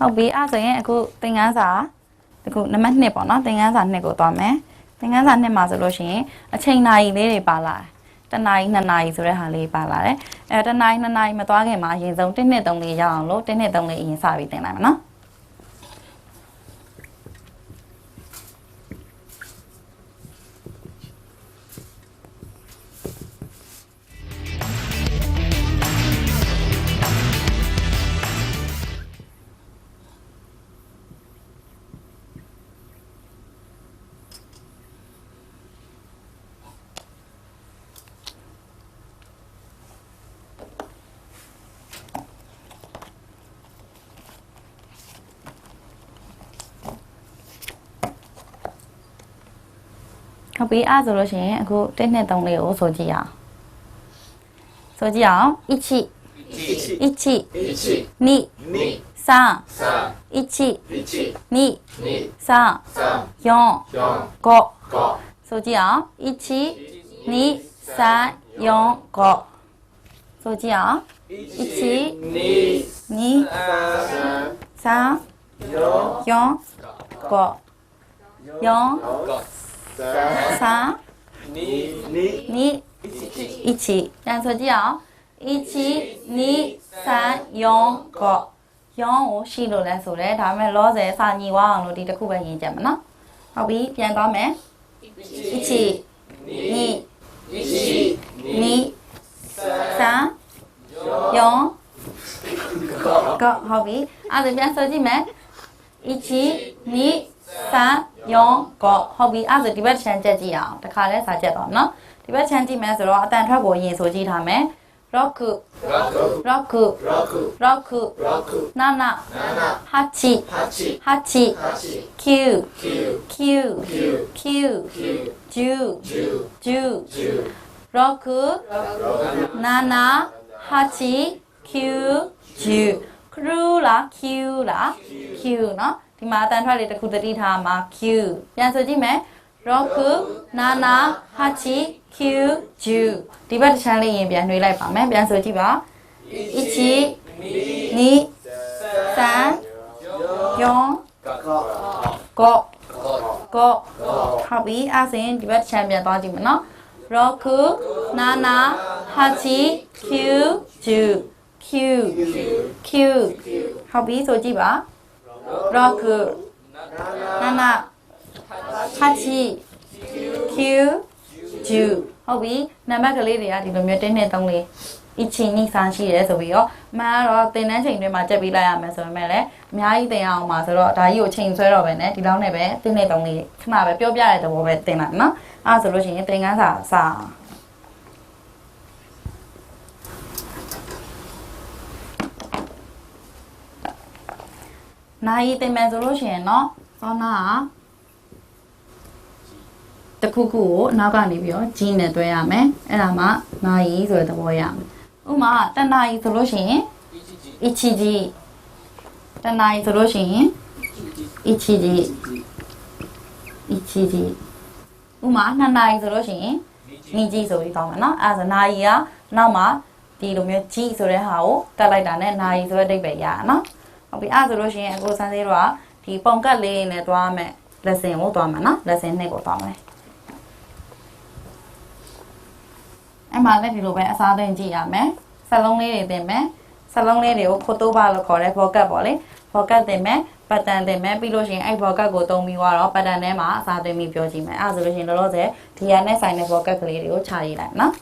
ဟုတ်ပြီအဲ့ဆိုရင်အခုသင်ခန်းစာအခုနံပါတ်1ပေါ့နော်သင်ခန်းစာ2ကိုသွားမယ်သင်ခန်းစာ2မှာဆိုလို့ရှိရင်အချိန်နာရီလေးတွေပါလာတယ်တစ်နာရီနှစ်နာရီဆိုတဲ့ဟာလေးပါလာတယ်အဲတစ်နာရီနှစ်နာရီမသွားခင်မှာအရင်ဆုံး1နှစ်3လေးရအောင်လို့1နှစ်3လေးအရင်စပြီးသင်လိုက်မယ်နော် နောက်ပြီးအားဆိုလို့ရှိရင်အခု1နဲ့3လေးကိုဆိုကြည့်ရအောင်ဆိုကြည့်အောင်1 1 1 2 2 3 3 1 2 2 3 4 5 5ဆိုကြည့်အောင်1 2 3 4 5ဆိုကြည့်အောင်1 2 2 3 3 4 5 4三3你你2一起ပြန်ဆိုကြည့်အောင်1ချိ2 3 4 9ရောင်းကိုရှိလို့လဲဆိုတယ်ဒါပေမဲ့လောဆယ်စာညီဝအောင်လို့ဒီတစ်ခုပဲရင်ကြမှာနော်ဟုတ်ပြီပြန်သွားမယ်一起你你一起你三四高个ဟုတ်ပြီအဲ့ဒါပြန်ဆိုကြည့်မယ်一起你 စံယောဂဟုတ်ပြီအဲ့ဒါဆိုဒီဘက်ချန်ချက်ကြည့်အောင်တခါလဲစာချက်ပါနော်ဒီဘက်ချန်ကြည့်မယ်ဆိုတော့အတန်ထွက်ကိုရင်ဆိုကြည့်ထားမယ် roku roku roku roku nana hachi hachi kyu kyu kyu ju ju roku nana hachi kyu ju kru la kyu la kyu เนาะ ဒီမှာအတန်ထွက်တွေတစ်ခုသတိထားမှာ Q ပြန်ဆိုကြည့်မယ် Roku Nana Hachi Q Ju ဒီဘက်တစ်ချမ်းလေးရင်ပြန်နှွေးလိုက်ပါမယ်ပြန်ဆိုကြည့်ပါ Ichi Ni San Yon Go Go ဟုတ်ပြီအဆင်ဒီဘက်တစ်ချမ်းပြန်သွားကြည့်မယ်နော် Roku Nana Hachi Q Ju Q Q ဟုတ်ပြီဆိုကြည့်ပါ rock nana hachi q ju ဟုတ်ပြီနံပါတ်ကလေးတွေကဒီလိုမျိုးတင်းနဲ့သုံးလေးအချင်းနီစာရှိရဲဆိုပြီးတော့မှန်တော့သင်တန်းချိန်တွေမှာကြက်ပြီးလိုက်ရမယ်ဆိုပေမဲ့လည်းအများကြီးသင်အောင်ပါဆိုတော့ဒါကြီးကိုချိန်ဆွဲတော့ပဲねဒီလောက်နဲ့ပဲတင်းနဲ့သုံးလေးခဏပဲပြောပြတဲ့သဘောပဲသင်လိုက်နော်အဲ့ဒါဆိုလို့ရှိရင်သင်ခန်းစာစာ နိုင်သင်မယ်ဆိုလို့ရှိရင်เนาะသောနာက တစ်ခုခုကိုအနောက်ကနေပြီးတော့ကြီးနဲ့တွဲရမယ်အဲ့ဒါမှနိုင်ဆိုတဲ့သဘောရမယ်ဥပမာတဏှာကြီးဆိုလို့ရှိရင်အချီကြီးတဏှာကြီးဆိုလို့ရှိရင်အချီကြီးအချီကြီးဥပမာနှစ်နာရီဆိုလို့ရှိရင်နီကြီးဆိုပြီးကောင်းမှာနော်အဲ့ဒါဆိုနာရီကနောက်မှဒီလိုမျိုးကြီးဆိုတဲ့ဟာကိုတက်လိုက်တာနဲ့နာရီဆိုတဲ့အဓိပ္ပာယ်ရတာနော် ဟုတ်ပြီအဲ့ဒါဆိုလို့ရှိရင်အခုစမ်းသေးတော့ဒီပုံကတ်လေးနဲ့တွားမယ် lesson ကိုတွားမှာနော် lesson 2ကိုတွားမယ်အဲ့မှာလည်းဒီလိုပဲအစားသွင်းကြည့်ရမယ်စလုံးလေးတွေတင်မယ်စလုံးလေးတွေကိုဖိုတိုဘာလို့ခေါ်တယ်ဘောကတ်ပေါ့လေဘောကတ်တင်မယ်ပတ်တန်တင်မယ်ပြီးလို့ရှိရင်အဲ့ဘောကတ်ကိုတုံးပြီးတော့ပတ်တန်ထဲမှာအစားသွင်းပြီးပြောကြည့်မယ်အဲ့ဒါဆိုလို့ရှိရင်လောလောဆယ်ဒီဟာနဲ့ဆိုင်တဲ့ဘောကတ်ကလေးတွေကိုခြာရေးလိုက်နော်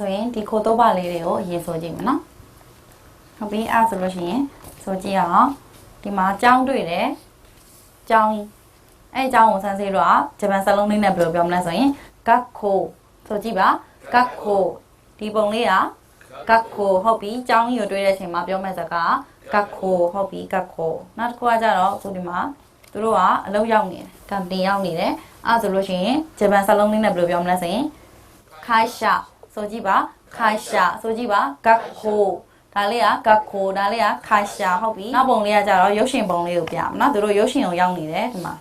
ဆိုရင်ဒီခိုတိုဘာလေးတွေကိုအရင်ဆိုကြည့်မယ်နော်ဟုတ်ပြီအဲ့ဒါဆိုလို့ရှိရင်ဆိုကြည့်အောင်ဒီမှာကြောင်းတွေ့တယ်ကြောင်းကြီးအဲ့အကြောင်းကိုစမ်းစစ်တော့ဂျပန်စလုံးလေးနဲ့ဘယ်လိုပြောမလဲဆိုရင်ဂတ်ခိုဆိုကြည့်ပါဂတ်ခိုဒီပုံလေးကဂတ်ခိုဟုတ်ပြီကြောင်းကြီးကိုတွေ့တဲ့အချိန်မှာပြောမယ့်စကားဂတ်ခိုဟုတ်ပြီဂတ်ခိုနောက်တစ်ခုကကြတော့အခုဒီမှာသူတို့ကအလုံးရောက်နေတယ်ကံတင်ရောက်နေတယ်အဲ့ဒါဆိုလို့ရှိရင်ဂျပန်စလုံးလေးနဲ့ဘယ်လိုပြောမလဲဆိုရင်ခိုင်ရှာ ဆိုကြည့်ပါခိုင်ရှာဆိုကြည့်ပါဂတ်ခိုဒါလေးကဂတ်ခိုဒါလေးကခိုင်ရှာဟုတ်ပြီနောက်ပုံလေးကကြတော့ရုပ်ရှင်ပုံလေးကိုပြအောင်နော်သူတို့ရုပ်ရှင်ကိုရောက်နေတယ်ဒီမှာ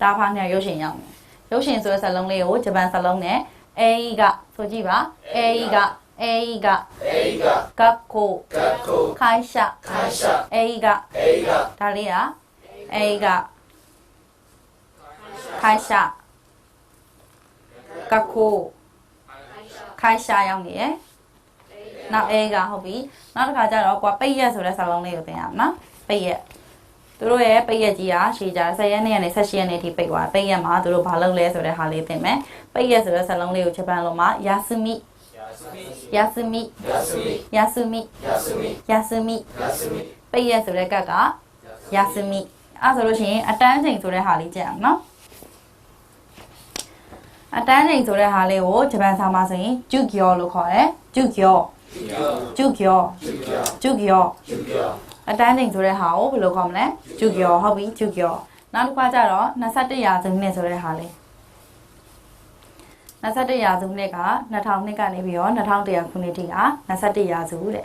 တာဖားနဲ့ရုပ်ရှင်ရောက်နေရုပ်ရှင်ဆိုတဲ့ဇာတ်လုံးလေးကိုဂျပန်ဇာတ်လုံးနဲ့အေးကဆိုကြည့်ပါအေးကအေးကအေကဂတ်ခိုကကိုခိုင်ရှာခါရှာအေးကအေကဒါလေးကအေးကခိုင်ရှာဂတ် ခိုင်ရှာရောက်နေရယ်နောက်အဲကဟုတ်ပြီနောက်တစ်ခါကျတော့ကွာပိတ်ရက်ဆိုတဲ့စာလုံးလေးကိုသင်ရအောင်နော်ပိတ်ရက်သူတို့ရဲ့ပိတ်ရက်ကြီးကရှည်ကြ10ရက်နေ့ကနေ16ရက်နေ့ထိပိတ်သွားပိတ်ရက်မှာသူတို့ဘာလုပ်လဲဆိုတဲ့ဟာလေးသင်မယ်ပိတ်ရက်ဆိုတဲ့စာလုံးလေးကိုဂျပန်လိုမှာယာစမိယာစမိယာစမိယာစမိယာစမိပိတ်ရက်ဆိုတဲ့ကတ်ကယာစမိအဲဆိုလို့ရှိရင်အတန်းချိန်ဆိုတဲ့ဟာလေးကြည့်အောင်နော် အတန်းချိန်ဆိုတဲ့ဟာလေးကိုဂျပန်စာမှာဆိုရင်ဂျုဂျောလို့ခေါ်တယ်ဂျုဂျောဂျူကဂျုဂျောဂျူကဂျုဂျောဂျူကအတန်းချိန်ဆိုတဲ့ဟာကိုဘယ်လိုခေါ်မလဲဂျုဂျောဟုတ်ပြီဂျုဂျောနောက်တစ်ခါကျတော့21ရာစုနှစ်ဆိုတဲ့ဟာလေး21ရာစုနှစ်က2000နှစ်ကနေပြီးတော့2100ခုနှစ်ထိက21ရာစုတဲ့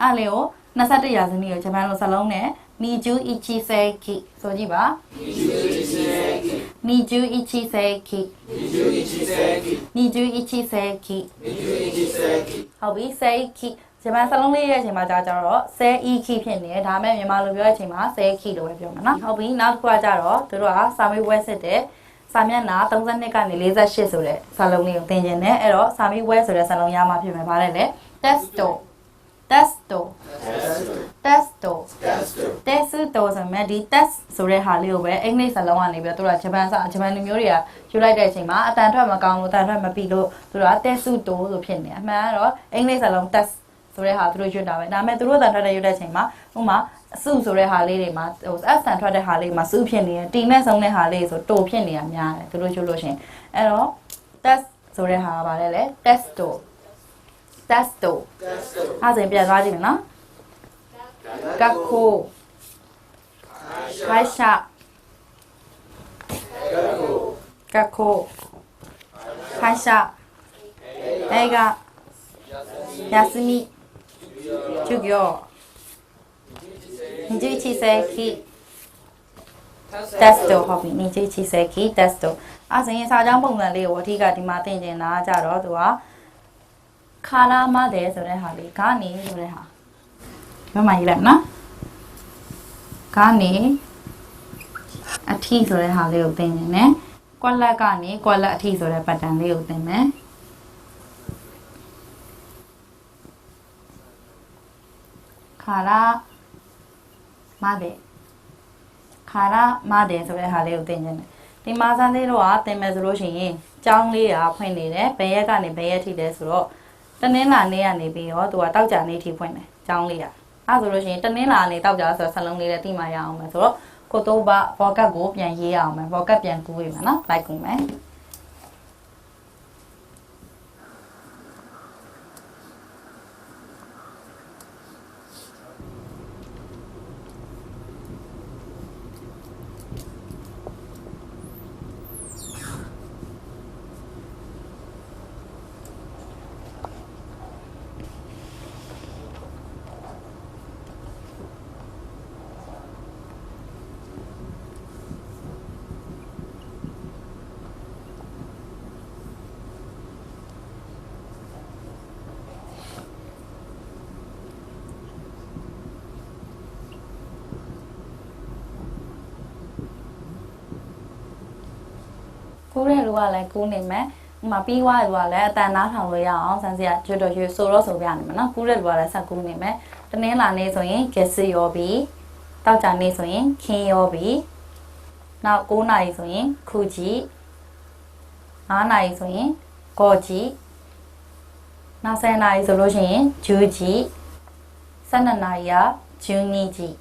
အဲ့လေကို21ရာစုနှစ်ကိုဂျပန်လိုစလုံးနဲ့နီဂျူအီချီဆေကီဆိုကြည့်ပါနီဂျူ အီချီဆေကီဂျူအီချီဆေကီနီဂျူအီချီဆေကီဂျူအီချီဆေကီဟုတ်ပြီဆဲခီဂျပန်စလုံးလေးရဲ့အချိန်မှာကြာကြတော့ဆဲအီခီဖြစ်နေတယ်ဒါပေမဲ့မြန်မာလိုပြောတဲ့အချိန်မှာဆဲခီလို့ပဲပြောမှာနော်ဟုတ်ပြီနောက်တစ်ခုကကြတော့သူတို့ကစာမေးပွဲစစ်တဲ့စာမျက်နှာ32ကနေ48ဆိုတဲ့စာလုံးလေးကိုသင်ကျင်တယ်အဲ့တော့စာမေးပွဲဆိုတဲ့စာလုံးရမှာဖြစ်မယ်ဗါလဲလေ testo testo testo တက်စတို testo ဆိုမှဒီ test ဆိုတဲ့ဟာလေးကိုပဲအင်္ဂလိပ်စာလုံးကနေပြီးတော့သူတို့ကဂျပန်စာဂျပန်လူမျိုးတွေကယူလိုက်တဲ့အချိန်မှာအတန်ထွက်မကောင်းလို့အတန်ထွက်မပြီးလို့သူတို့က testo ဆိုဖြစ်နေတယ်အမှန်ကတော့အင်္ဂလိပ်စာလုံး test ဆိုတဲ့ဟာသူတို့ရွတ်တာပဲဒါပေမဲ့သူတို့အတန်ထွက်တဲ့ရွတ်တဲ့အချိန်မှာဥပမာအစုဆိုတဲ့ဟာလေးတွေမှာဟို S တန်ထွက်တဲ့ဟာလေးမှာစုဖြစ်နေတယ်တီနဲ့ဆုံးတဲ့ဟာလေးဆိုတိုဖြစ်နေတာများတယ်သူတို့ရွတ်လို့ရှရင်အဲ့တော့ test ဆိုတဲ့ဟာကဘာလဲလဲ testo desto，它怎么变成拉呢？学校、会社、学校、会社、映画、休み、授業、二十一世紀、desto 好比二十一世紀 desto，啊，这些啥叫不？我提个的嘛，听见哪家伙对啊？ ခါလာမတဲ့ဆိုတဲ့ဟာလေးကနေဆိုတဲ့ဟာမမကြီးလိုက်နော်ကနေအထီဆိုတဲ့ဟာလေးကိုသင်နေတယ်ကွက်လက်ကနေကွက်လက်အထီဆိုတဲ့ပတ်တန်လေးကိုသင်မယ်ခါလာမတဲ့ခါလာမတဲ့ဆိုတဲ့ဟာလေးကိုသင်နေတယ်ဒီမှာစမ်းလေးတော့သင်မယ်ဆိုလို့ရှိရင်ကြောင်းလေးကဖွင့်နေတယ်ဘယ်ရက်ကနေဘယ်ရက်ထိလဲဆိုတော့ တနင်္လာနေ့ကနေပြီးတော့သူကတောက်ကြနေ့ထိဖွင့်တယ်ကြောင်းလေးကအဲ့ဆိုလို့ရှိရင်တနင်္လာနေ့တောက်ကြဆိုတော့ဆလုံးလေးလည်းတိမှရအောင်မယ်ဆိုတော့ကိုတော့ဘာဘောကတ်ကိုပြန်ရေးအောင်မယ်ဘောကတ်ပြန်ကူးရမယ်နော်လိုက်ကူမယ် ကူးတဲ့လူကလည်းကူးနေမယ်ဥပမာပြီးွားတဲ့လူကလည်းအတန်နားထောင်လို့ရအောင်စမ်းစရာကျွတ်တော့ရွဆိုတော့ဆိုပြနေမှာနော်ကူးတဲ့လူကလည်းဆက်ကူးနေမယ်တနင်္လာနေ့ဆိုရင်ဂက်စစ်ရောပြီးတောက်ကြနေ့ဆိုရင်ခင်းရောပြီးနောက်9နာရီဆိုရင်ခူကြီး9နာရီဆိုရင်ကော်ကြီးနောက်10နာရီဆိုလို့ရှိရင်ဂျူးကြီး12နာရီက12ကြီး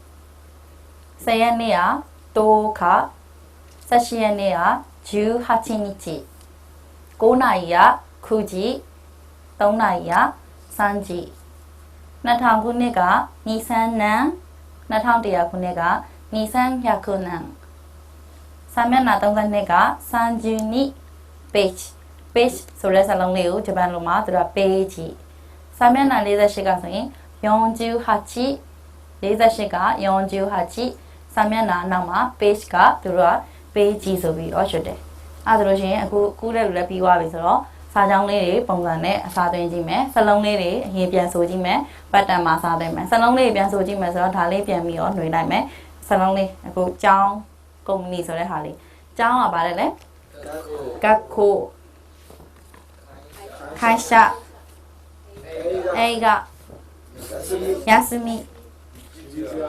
10ရက်နေ့က10ခ18ရက်နေ့က 18日9နာရီကခုကြီး3နာရီကစန်းကြီး2000ခုနှစ်ကနီဆန်နန်2100ခုနှစ်ကနီဆန်ရခုနန်စာမျက်နှာ32ကစန်ဂျူနီ page page ဆိုတဲ့စာလုံးလေးကိုဂျပန်လိုမှာသူက page စာမျက်နှာ48ကဆိုရင်48 48က48စာမျက်နှာအနောက်မှာ page ကသူတို့က ပေးကြည့်ဆိုပြီးတော့ရွှတ်တယ်အဲဒါဆိုလို့ရှိရင်အခုကူးတဲ့လူလည်းပြီးသွားပြီဆိုတော့စာကြောင်းလေးတွေပုံစံနဲ့အစားသွင်းကြည့်မယ်စလုံးလေးတွေအရင်ပြန်ဆိုကြည့်မယ်ပတ်တန်မှာစားသွင်းမယ်စလုံးလေးပြန်ဆိုကြည့်မယ်ဆိုတော့ဒါလေးပြန်ပြီးတော့နှွေလိုက်မယ်စလုံးလေးအခုကြောင်းကုမ္ပဏီဆိုတဲ့ဟာလေးကြောင်းကဘာလဲလဲကက်ခိုခိုင်ရှာအိဂယာစမီ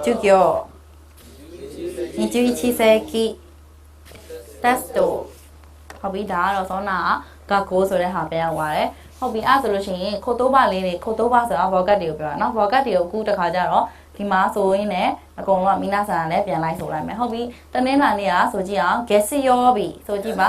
ဂျူဂျော21世紀 test တို့ဟုတ်ပြီဒါကတော့ဆောနာက go ဆိုတဲ့ဟာပြောင်းသွားတယ်ဟုတ်ပြီအဲ့ဆိုလို့ရှိရင်ခိုတိုးပါလေးတွေခိုတိုးပါဆိုတာဘောကတ်တွေကိုပြောတာနော်ဘောကတ်တွေကိုအခုတခါကြတော့ဒီမှာဆိုရင်လည်းအကုန်လုံးကမိနာဆန်ကလည်းပြန်လိုက်ဆိုလိုက်မယ်ဟုတ်ပြီတနင်္လာနေ့ကဆိုကြည့်အောင် gas ရောပြီဆိုကြည့်ပါ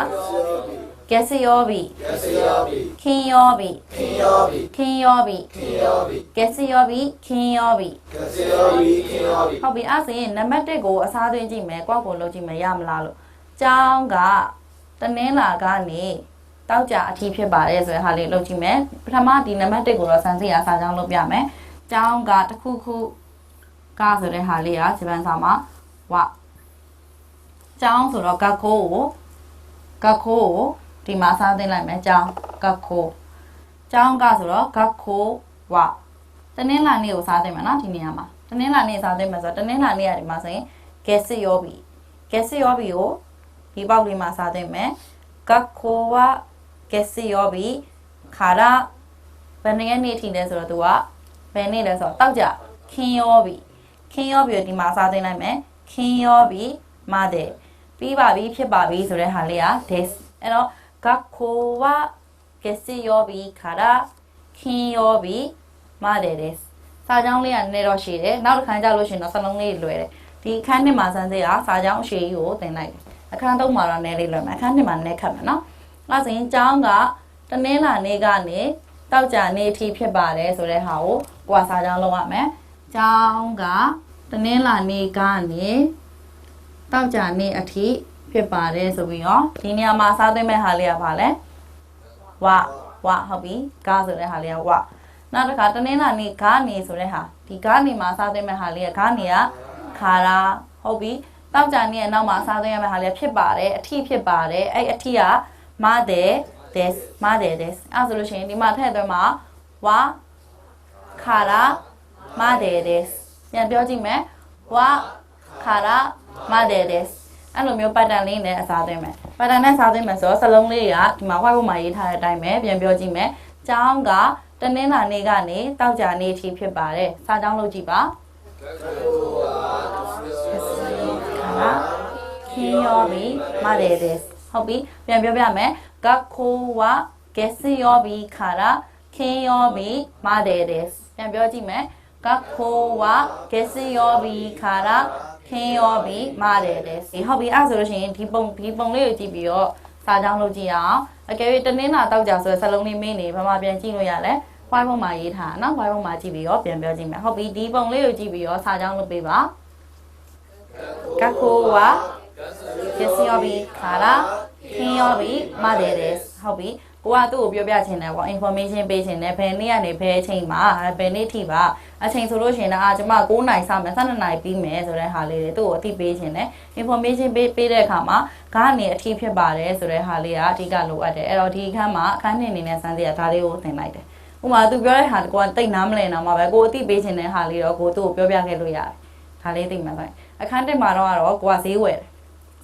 gas ရောပြီ gas ရောပြီခင်းရောပြီခင်းရောပြီခင်းရောပြီခင်းရောပြီ gas ရောပြီခင်းရောပြီ gas ရောပြီခင်းရောပြီဟုတ်ပြီအဲ့ဆိုရင်နံပါတ်1ကိုအစားသွင်းကြည့်မယ်ကောက်ကိုလုပ်ကြည့်မယ်ရမလားလို့ ကျောင်းကတနင်္လာကနေတောက်ကြအထီးဖြစ်ပါတယ်ဆိုတဲ့ဟာလေးလုပ်ကြည့်မယ်ပထမဒီနံပါတ်1ကိုတော့စမ်းစစ်ရစာကြောင်းလုပ်ပြမယ်ကျောင်းကတစ်ခုခုကဆိုတဲ့ဟာလေးကဂျပန်စာမှာဝကျောင်းဆိုတော့ကခိုးကိုကခိုးကိုဒီမှာစားသိလိုက်မယ်ကျောင်းကခိုးကျောင်းကဆိုတော့ကခိုးဝတနင်္လာနေ့ကိုစားသိမယ်နော်ဒီနေရာမှာတနင်္လာနေ့စားသိမယ်ဆိုတော့တနင်္လာနေ့ကဒီမှာဆိုရင် gas ရောပြီ gas ရောပြီကို ဒီပေါက်လေးမှာစားသိမယ်ကခိုဝ gas ရောပြီခါရဘယ်နှစ်ရက်နေ့ထိလဲဆိုတော့သူကဘယ်နေ့လဲဆိုတော့တောက်ကြခင်းရောပြီခင်းရောပြီကိုဒီမှာစားသိလိုက်မယ်ခင်းရောပြီမတဲ့ပြီးပါပြီဖြစ်ပါပြီဆိုတဲ့ဟာလေးက this အဲ့တော့ကခိုဝ gas ရောပြီခါရခင်းရောပြီမတယ်တဲ့စာကြောင်းလေးကနည်းနည်းတော့ရှည်တယ်နောက်တစ်ခါကြလို့ရှိရင်တော့စလုံးလေးလွယ်တယ်ဒီအခန်းနှစ်မှာစမ်းစေးကစာကြောင်းအရှည်ကြီးကိုသင်လိုက်တယ် အခန်းသုံးမှာတော့နည်းလေးလွယ်မယ်အခန်းနှစ်မှာနည်းခတ်မယ်နော်အဲဆိုရင်ကျောင်းကတနင်္လာနေ့ကနေတောက်ကြနေ့အထိဖြစ်ပါတယ်ဆိုတဲ့ဟာကိုကိုကစာကြောင်းလုပ်ရမယ်ကျောင်းကတနင်္လာနေ့ကနေတောက်ကြနေ့အထိဖြစ်ပါတယ်ဆိုပြီးတော့ဒီနေရာမှာစားသွင်းမဲ့ဟာလေးကဘာလဲဝဝဟုတ်ပြီကားဆိုတဲ့ဟာလေးကဝနောက်တစ်ခါတနင်္လာနေ့ဂါနေဆိုတဲ့ဟာဒီဂါနေမှာစားသွင်းမဲ့ဟာလေးကဂါနေကခါရာဟုတ်ပြီ တောက်ကြနေ့ရဲ့နောက်မှာစားသွင်းရမယ့်ဟာလေးဖြစ်ပါတယ်အထီးဖြစ်ပါတယ်အဲ့အထီးကမတဲ့ this မတဲ့ this အဲ့ဆိုလို့ရှိရင်ဒီမှာထည့်သွင်းမှာဝါခါရာမတဲ့ this ပြန်ပြောကြည့်မယ်ဝါခါရာမတဲ့ this အဲ့လိုမျိုးပတ်တန်လေးနဲ့အစားသွင်းမယ်ပတ်တန်နဲ့စားသွင်းမယ်ဆိုတော့စလုံးလေးကဒီမှာ white board မှာရေးထားတဲ့အတိုင်းပဲပြန်ပြောကြည့်မယ်ကျောင်းကတနင်္လာနေ့ကနေတောက်ကြနေ့အထိဖြစ်ပါတယ်စာကြောင်းလုပ်ကြည့်ပါ ခါခင်းရောပြီမတယ်တဲ့ဟုတ်ပြီပြန်ပြောပြမယ်ကခိုဝကက်စီရောပြီခါရာခင်းရောပြီမတယ်တဲ့ပြန်ပြောကြည့်မယ်ကခိုဝကက်စီရောပြီခါရာခင်းရောပြီမတယ်တဲ့ဟုတ်ပြီအဲ့ဆိုလို့ရှိရင်ဒီပုံဒီပုံလေးကိုကြည့်ပြီးတော့စာကြောင်းလုပ်ကြည့်ရအောင်အကယ်၍တနင်္လာတောက်ကြဆိုတဲ့စလုံးလေးမင်းနေဘာမှပြန်ကြည့်လို့ရလဲဝိုင်းပုံမှာရေးထားတာနော်ဝိုင်းပုံမှာကြည့်ပြီးတော့ပြန်ပြောကြည့်မယ်ဟုတ်ပြီဒီပုံလေးကိုကြည့်ပြီးတော့စာကြောင်းလုပ်ပေးပါ ကခိုဝါကျစီယောဘီခါလာခင်းယောဘီမတယ်တဲ့ဟုတ်ပြီကိုကသူ့ကိုပြောပြချင်တယ်ပေါ့ information ပေးချင်တယ်ဘယ်နေ့ကနေဘယ်အချိန်မှာဘယ်နေ့ထိပါအချိန်ဆိုလို့ရှိရင်တော့အာကျမ9နိုင်စမယ်12နိုင်ပြီးမယ်ဆိုတဲ့ဟာလေးတွေသူ့ကိုအသိပေးချင်တယ် information ပေးပေးတဲ့အခါမှာဂါနေအထီးဖြစ်ပါတယ်ဆိုတဲ့ဟာလေးကအဓိကလိုအပ်တယ်အဲ့တော့ဒီအခန်းမှာအခန်းနှစ်အနေနဲ့စမ်းစီရဒါလေးကိုသင်လိုက်တယ်ဥပမာသူပြောတဲ့ဟာကိုကတိတ်နားမလည်တော့မှာပဲကိုအသိပေးခြင်းတဲ့ဟာလေးတော့ကိုသူ့ကိုပြောပြခဲ့လို့ရတယ်ဒါလေးသိမှန်ပါတယ် အခန်းတစ်မှာတော့ကတော့ကိုကဈေးဝယ်တယ်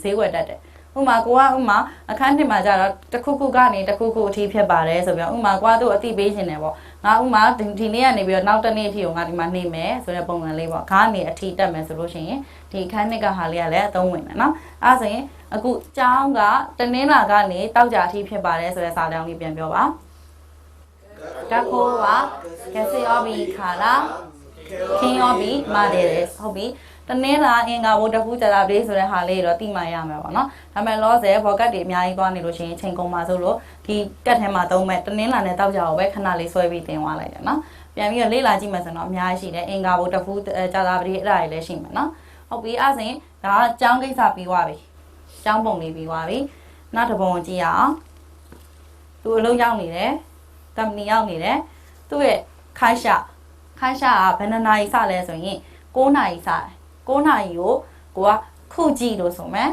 ဈေးဝယ်တတ်တယ်ဥမာကိုကဥမာအခန်းတင်မှာကြတော့တစ်ခုခုကနေတစ်ခုခုအထိဖြစ်ပါတယ်ဆိုပြီးတော့ဥမာကိုကသူ့အတိပေးရှင်တယ်ပေါ့ငါဥမာဒီနေ့ကနေပြီးတော့နောက်တစ်နေ့အထိကိုငါဒီမှာနေမယ်ဆိုတဲ့ပုံစံလေးပေါ့ကနေအထိတက်မယ်ဆိုလို့ရှိရင်ဒီအခန်းနှစ်ကဟာလေးကလည်းအသုံးဝင်တယ်နော်အဲဆိုရင်အခုကျောင်းကတနင်္လာကနေတောက်ကြအထိဖြစ်ပါတယ်ဆိုတဲ့စာတောင်းလေးပြန်ပြောပါတခိုးကကစီယောဘီခါလာခင်ယောဘီမာတယ်ဟုတ်ပြီ တနင်္လာအင်္ဂါဘုဒ္ဓဖူးကြာတာလေးဆိုတဲ့ဟာလေးတော့သိမှရမယ်ပေါ့နော်ဒါပေမဲ့ loss ရဲ့ pocket တွေအများကြီးသွားနေလို့ရှိရင်ချိန်ကုန်ပါဆိုလို့ဒီကတ်ထဲမှာသုံးမဲ့တနင်္လာနဲ့တောက်ကြအောင်ပဲခဏလေးဆွဲပြီးတင်သွားလိုက်တယ်နော်ပြန်ပြီးတော့လေ့လာကြည့်မယ်ဆိုတော့အများကြီးရှိတယ်အင်္ဂါဘုဒ္ဓဖူးကြာတာပတိအဲ့ဒါတွေလည်းရှိမယ်နော်ဟုတ်ပြီအဲ့ဒါဆိုရင်ဒါကကျောင်းကိစ္စပြီးသွားပြီကျောင်းပုံလေးပြီးသွားပြီနောက်တစ်ပုံကြည့်ရအောင်သူအလုံးရောက်နေတယ်ကမ္ပဏီရောက်နေတယ်သူ့ရဲ့ခိုင်းရှာခိုင်းရှာကဘယ်နှစ်နာရီစလဲဆိုရင်9နာရီစတယ် 9နာရီကိုကိုကခုကြည့်လို့ဆိုမယ်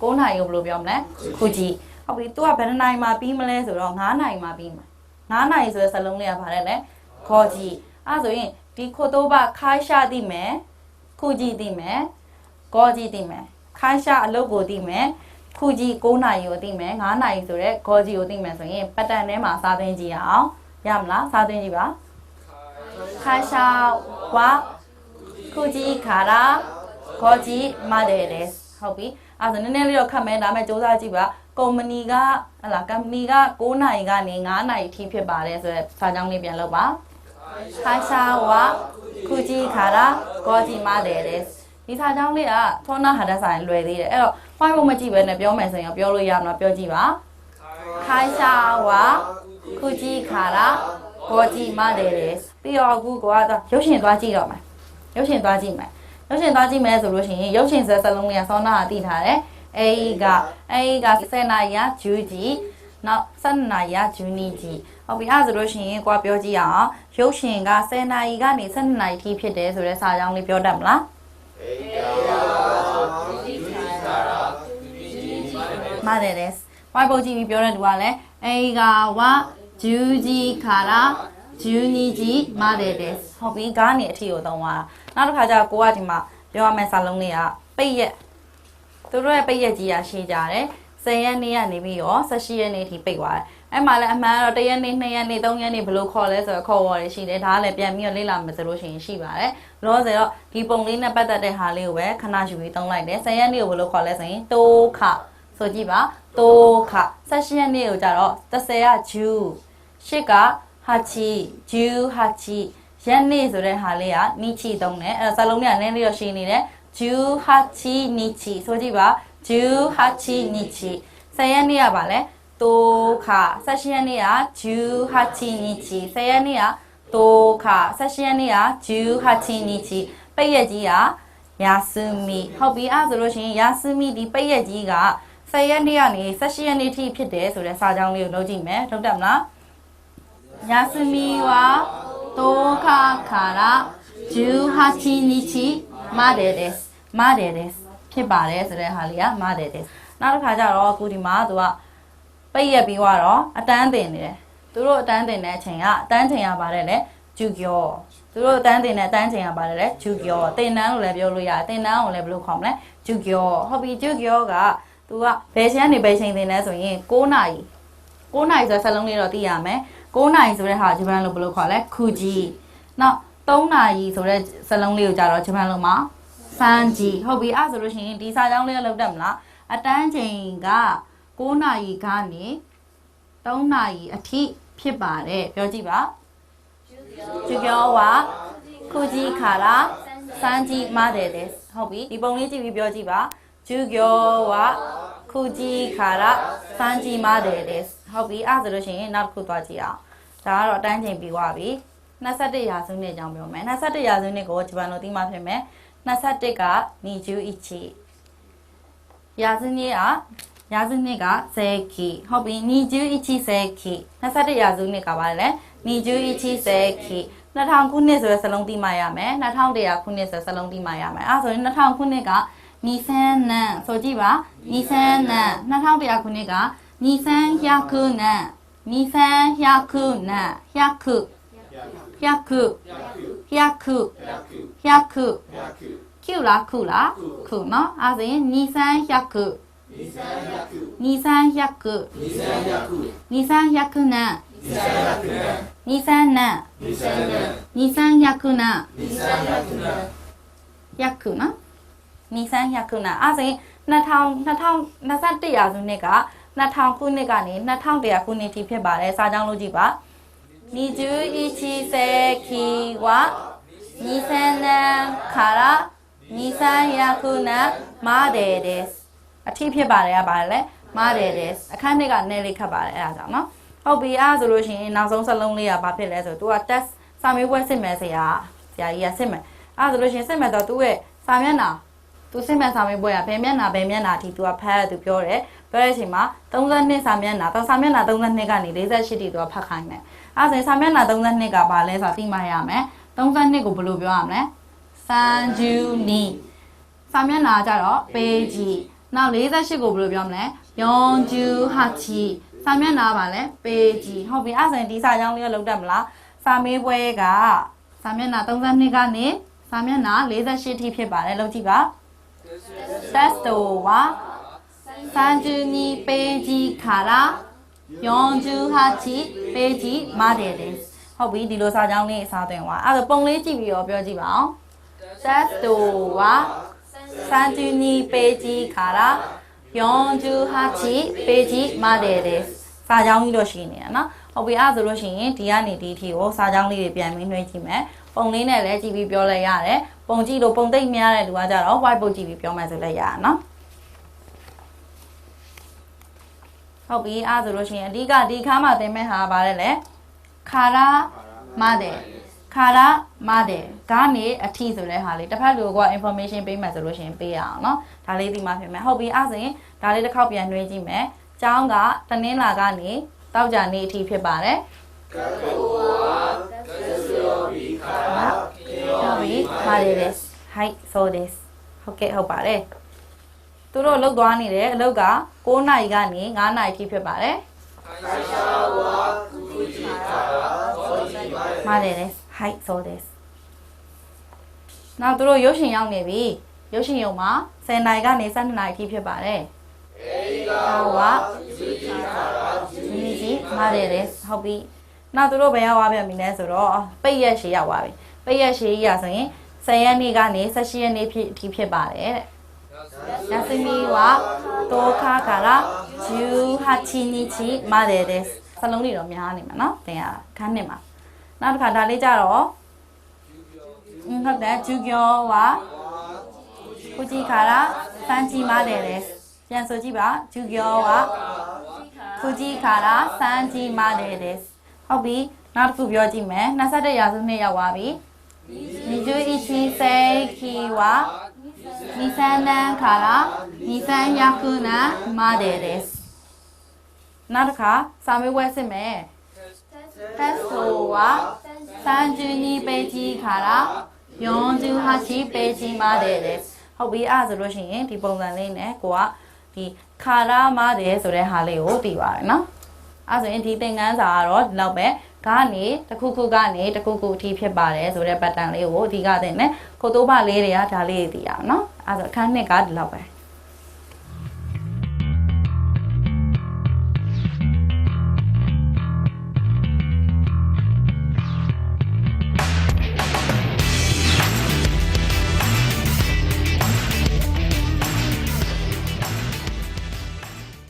9နာရီကိုဘယ်လိုပြောမလဲခုကြည့်ဟုတ်ပြီသူကဘယ်နှစ်နာရီမှပြီးမလဲဆိုတော့9နာရီမှပြီးမှာ9နာရီဆိုတဲ့စလုံးလေးကဘာလဲလဲခေါ်ကြည့်အဲ့ဒါဆိုရင်ဒီခိုတော့ဘခိုင်းရှာသိမယ်ခုကြည့်သိမယ်ကောကြည့်သိမယ်ခိုင်းရှာအလုပ်ကိုသိမယ်ခုကြည့်9နာရီကိုသိမယ်9နာရီဆိုတော့ကောကြည့်ကိုသိမယ်ဆိုရင်ပတ်တန်ထဲမှာစာသင်ကြည့်ရအောင်ရမလားစာသင်ကြည့်ပါခိုင်းရှာဝါခုကြီးခါရာ ခေါ်ကြီးမတယ်လေဟုတ်ပြီအဲ့ဒါဆိုနည်းနည်းလေးတော့ခတ်မယ်ဒါပေမဲ့စူးစမ်းကြည့်ပါကုမ္ပဏီကဟလာကုမ္ပဏီက9နာရီကနေ9နာရီထိဖြစ်ပါတယ်ဆိုတော့စာကြောင်းလေးပြန်လုပ်ပါခိုင်ရှာဝါခုကြီးခါရာခေါ်ကြီးမတယ်လေဒီစာကြောင်းလေးကထောနာဟာဒဆိုင်လွယ်သေးတယ်အဲ့တော့ file ကိုမကြည့်ပဲနဲ့ပြောမယ်ဆိုရင်ပြောလို့ရမှာပြောကြည့်ပါခိုင်ရှာဝါခုကြီးခါရာခေါ်ကြီးမတယ်လေပြီးတော့အခုကတော့ရုပ်ရှင်သွားကြည့်တော့မယ်ရုပ်ရှင်သွားကြည့်မယ် ရုပ်ရှင်သွားကြည့်မယ်ဆိုလို့ရှိရင်ရုပ်ရှင်ဇာတ်စလုံးလေးကဆောနာကတည်ထားတယ်အဲဒီကအဲဒီက10နာရီကဂျူဂျီနောက်12နာရီကဂျူနီဂျီဟုတ်ပြီအဲ့ဒါဆိုလို့ရှိရင်ကိုကပြောကြည့်အောင်ရုပ်ရှင်က10နာရီကနေ12နာရီထိဖြစ်တယ်ဆိုတဲ့စာကြောင်းလေးပြောတတ်မလားမာတယ်ですဝိုင်ပုံကြည့်ပြီးပြောတဲ့လူကလည်းအဲဒီကဝဂျူဂျီခါရာ ဂျူနီဂျီမာတယ်ですဟုတ်ပြီကားနေအထီကိုသုံးသွားတာနောက်တစ်ခါကျကိုကဒီမှာပြောရမယ့်စာလုံးလေးကပိတ်ရက်သူတို့ရဲ့ပိတ်ရက်ကြီးကရှင်းကြတယ်10ရက်နေ့ကနေပြီးတော့18ရက်နေ့ထိပိတ်သွားတယ်အဲ့မှာလည်းအမှန်တော့1ရက်နေ့2ရက်နေ့3ရက်နေ့ဘယ်လိုခေါ်လဲဆိုတော့ခေါ်ဝေါ်ရရှိတယ်ဒါကလည်းပြန်ပြီးတော့လေ့လာမယ်ဆိုလို့ရှိရင်ရှိပါတယ်လောဆိုတော့ဒီပုံလေးနဲ့ပတ်သက်တဲ့ဟာလေးကိုပဲခဏယူပြီးသုံးလိုက်တယ်10ရက်နေ့ကိုဘယ်လိုခေါ်လဲဆိုရင်တိုးခဆိုကြည့်ပါတိုးခ18ရက်နေ့ကိုကြတော့30ကဂျူရှစ်က ဟာချီဂျူဟာချီရက်နေ့ဆိုတဲ့ဟာလေးကနီချီသုံးတယ်အဲ့ဒါစလုံးလေးကနည်းလေးတော့ရှင်းနေတယ်ဂျူဟာချီနီချီဆိုကြည့်ပါဂျူဟာချီနီချီ10ရက်နေ့ကပါလဲတိုးခ18ရက်နေ့ကဂျူဟာချီနီချီ10ရက်နေ့ကတိုးခ18ရက်နေ့ကဂျူဟာချီနီချီပိတ်ရက်ကြီးကယာစမီဟုတ်ပြီအဲ့ဒါဆိုလို့ရှိရင်ယာစမီဒီပိတ်ရက်ကြီးက10ရက်နေ့ကနေ18ရက်နေ့ထိဖြစ်တယ်ဆိုတဲ့စာကြောင်းလေးကိုလုပ်ကြည့်မယ်ထုတ်တယ်မလား ယာစမီဝါ10日から18日までですまでですဖြစ်ပါတယ်ဆိုတဲ့ဟာလေးကまでですနောက်တစ်ခါကျတော့အခုဒီမှာသူကပိတ်ရက်ပြီးတော့အတန်းတင်နေတယ်သူတို့အတန်းတင်တဲ့အချိန်ကအတန်းချိန်ရပါတယ်လေဂျူကျော်သူတို့အတန်းတင်တဲ့အတန်းချိန်ရပါတယ်လေဂျူကျော်တင်တန်းလို့လည်းပြောလို့ရတယ်တင်တန်းကိုလည်းဘယ်လိုခေါ်မလဲဂျူကျော်ဟုတ်ပြီဂျူကျော်ကသူကဘယ်ချိန်ကနေဘယ်ချိန်တင်လဲဆိုရင်9နာရီ9နာရီဆိုတဲ့စက်လုံးလေးတော့သိရမယ် 9နာရီဆိုတဲ့ဟာဂျပန်လိုဘယ်လိုခေါ်လဲခူဂျီနောက်3နာရီဆိုတဲ့စလုံးလေးကိုကြတော့ဂျပန်လိုမှာဆန်ဂျီဟုတ်ပြီအဲ့ဆိုလို့ရှိရင်ဒီစာကြောင်းလေးလောက်တက်မလားအတန်းချိန်က9နာရီကနေ3နာရီအထိဖြစ်ပါတယ်ပြောကြည့်ပါဂျူကျော်ဝါခူဂျီခါရာဆန်ဂျီမာတယ်တဲ့ဟုတ်ပြီဒီပုံလေးကြည့်ပြီးပြောကြည့်ပါဂျူကျော်ဝါခူဂျီခါရာဆန်ဂျီမာတယ်တဲ့ ဟုတ်ပြီအဲ့ဆိုလို့ရှိရင်နောက်တစ်ခုသွားကြည့်အောင်ဒါကတော့အတန်းချိန်ပြီးသွားပြီ21ရာစုနှစ်အကြောင်းပြောမယ်21ရာစုနှစ်ကိုဂျပန်လိုသိမှဖြစ်မယ်21ကနီဂျူအီချီရာစုနှစ်ကရာစုနှစ်က10ခီဟုတ်ပြီနီဂျူအီချီ10ခီ21ရာစုနှစ်ကပါလေနီဂျူအီချီ10ခီ2000ခုနှစ်ဆိုတဲ့စလုံးသိမှရမယ်2100ခုနှစ်ဆိုတဲ့စလုံးသိမှရမယ်အဲဆိုရင်2000ခုနှစ်ကနီဆန်နန်ဆိုကြည့်ပါနီဆန်နန်2100ခုနှစ်က 二千百年。2100年。百、百、百。100キュラクラクのあぜ、二千百、二千百、二千百2300年。2000年。二千百年。百。な2300あぜんなたんなたんなさってやずねがန်100နန်100နော်နီဆန်100နန်အဲဆိုရင်2000 2021ရာစုနှစ်က2000ခုနှစ်ကနေ2100ခုနှစ်ထိဖြစ်ပါတယ်စာကြောင်းလို့ကြည့်ပါနီဂျူအီချီဆေခီဝါ ニセナからニサヤクナマデですအထီးဖြစ်ပါတယ်ကပါတယ်လေမားတယ်ですအခန်းနှစ်ကနည်းလေးခတ်ပါတယ်အဲ့ဒါကြောင့်နော်ဟုတ်ပြီအဲ့ဒါဆိုလို့ရှိရင်နောက်ဆုံးစလုံးလေးကဘာဖြစ်လဲဆိုတော့ तू က test စာမေးပွဲစစ်မယ်ဆရာဆရာကြီးကစစ်မယ်အဲ့ဒါဆိုလို့ရှိရင်စစ်မယ်တော့ तू ရဲ့စာမျက်နှာ သူစိတ်မှန်စာမေးပွဲကဘယ်မျက်နှာဘယ်မျက်နှာထိသူကဖတ်ရသူပြောတယ်ပြောတဲ့အချိန်မှာ32စာမျက်နှာတောင်စာမျက်နှာ32ကနေ48ထိသူကဖတ်ခိုင်းတယ်အဲဒါဆိုရင်စာမျက်နှာ32ကဘာလဲဆိုတာသိမှရမယ်32ကိုဘယ်လိုပြောရမလဲစန်ဂျူနီစာမျက်နှာကြတော့ပေဂျီနောက်48ကိုဘယ်လိုပြောမလဲယွန်ဂျူဟာချီစာမျက်နှာပါလဲပေဂျီဟုတ်ပြီအဲဒါဆိုရင်ဒီစာကြောင်းလေးကိုလောက်တတ်မလားစာမေးပွဲကစာမျက်နှာ32ကနေစာမျက်နှာ48ထိဖြစ်ပါတယ်လောက်ကြည့်ပါ テストは32ページから48ページまでです。ဟုတ်ပြီဒီလိုစာကြောင်းလေးအစားသွင်းသွားအဲ့ဒါပုံလေးကြည့်ပြီးတော့ပြောကြည့်ပါအောင် test 2ဟာ32ပေဂျီခါရာ48ပေဂျီမတဲ့တဲ့စာကြောင်းကြီးတော့ရှိနေတာနော်ဟုတ်ပြီအဲ့ဒါဆိုလို့ရှိရင်ဒီကနေဒီအထိကိုစာကြောင်းလေးတွေပြန်ပြီးနှွှဲကြည့်မယ်ပုံလေးနဲ့လည်းကြည့်ပြီးပြောလိုက်ရတယ် ပုံကြည့်လို့ပုံသိမ့်များတဲ့လူကကြတော့ white ပုံကြည့်ပြီးပြောမှဆိုလည်းရတာနော်ဟုတ်ပြီအားဆိုလို့ရှိရင်အဓိကဒီခါမှသင်မဲ့ဟာဗါတယ်လေခါရာမတဲ့ခါရာမတဲ့ကနေအထီဆိုတဲ့ဟာလေးတစ်ဖက်လူက information ပေးမှဆိုလို့ရှိရင်ပေးရအောင်နော်ဒါလေးဒီမှာပြင်မယ်ဟုတ်ပြီအားဆိုရင်ဒါလေးတစ်ခေါက်ပြန်နှွှဲကြည့်မယ်ကျောင်းကတနင်္လာကနေတောက်ကြနေအထီဖြစ်ပါတယ်ကတ္တဝါကစ္စယောဘိခါရာ ပြီပါတယ်ですはいそうですဟုတ်ကဲ့ဟုတ်ပါတယ်သူတို့အလုပ်သွားနေတယ်အလုပ်က9နာရီကနေ9နာရီထိဖြစ်ပါတယ်ပါတယ်ですはいそうですနောက်သူတို့ရုပ်ရှင်ရောက်နေပြီရုပ်ရှင်ရုံမှာ10နာရီကနေ12နာရီထိဖြစ်ပါတယ်ဟုတ်ပါဒီကြီးပါတယ်ですဟုတ်ပြီနောက်သူတို့ဘယ်ရောက်သွားပြန်ပြီလဲဆိုတော့ပိတ်ရက်ရှည်ရောက်သွားပြီ ပိယက်ရှိရဆိုရင်10ရက်နေ့ကနေ18ရက်နေ့ဖြစ်အထိဖြစ်ပါတယ်တဲ့။ယာစမီဝါတောခါကာရာ18နေ့ချီမာတယ်တဲ့။စလုံးတွေတော့များနေမှာနော်။သင်ရခန်းနှစ်မှာ။နောက်တစ်ခါဒါလေးကြတော့ဟုတ်တယ်ဂျူဂျောဝါကိုကြီးခါရာစမ်းကြီးမာတယ်တဲ့။ပြန်ဆိုကြည့်ပါဂျူဂျောဝါကိုကြီးခါရာစမ်းကြီးမာတယ်တဲ့။ဟုတ်ပြီ။နောက်တစ်ခုပြောကြည့်မယ်။21ရာစုနှစ်ရောက်သွားပြီ။ 21世紀は2000年から2100年までですနောက်တစ်ခါစာမေးပွဲစစ်မယ်တက်ဆိုは32ページから48ページまでですဟုတ်ပြီအဲ့ဒါဆိုလို့ရှိရင်ဒီပုံစံလေးနဲ့ကိုကဒီခါရာမတယ်ဆိုတဲ့ဟာလေးကိုတည်ပါတယ်နော် အဲ့ဆိုရင်ဒီသင်ခန်းစာကတော့ဒီလောက်ပဲ ကနေတခုခုကနေတခုခုအထိဖြစ်ပါတယ်ဆိုတဲ့ pattern လေးကိုဒီကသိမယ်ခိုတိုးပါလေးတွေကဒါလေးသိရအောင်နော်အဲဆိုအခန်းနှစ်ကဒီလောက်ပဲ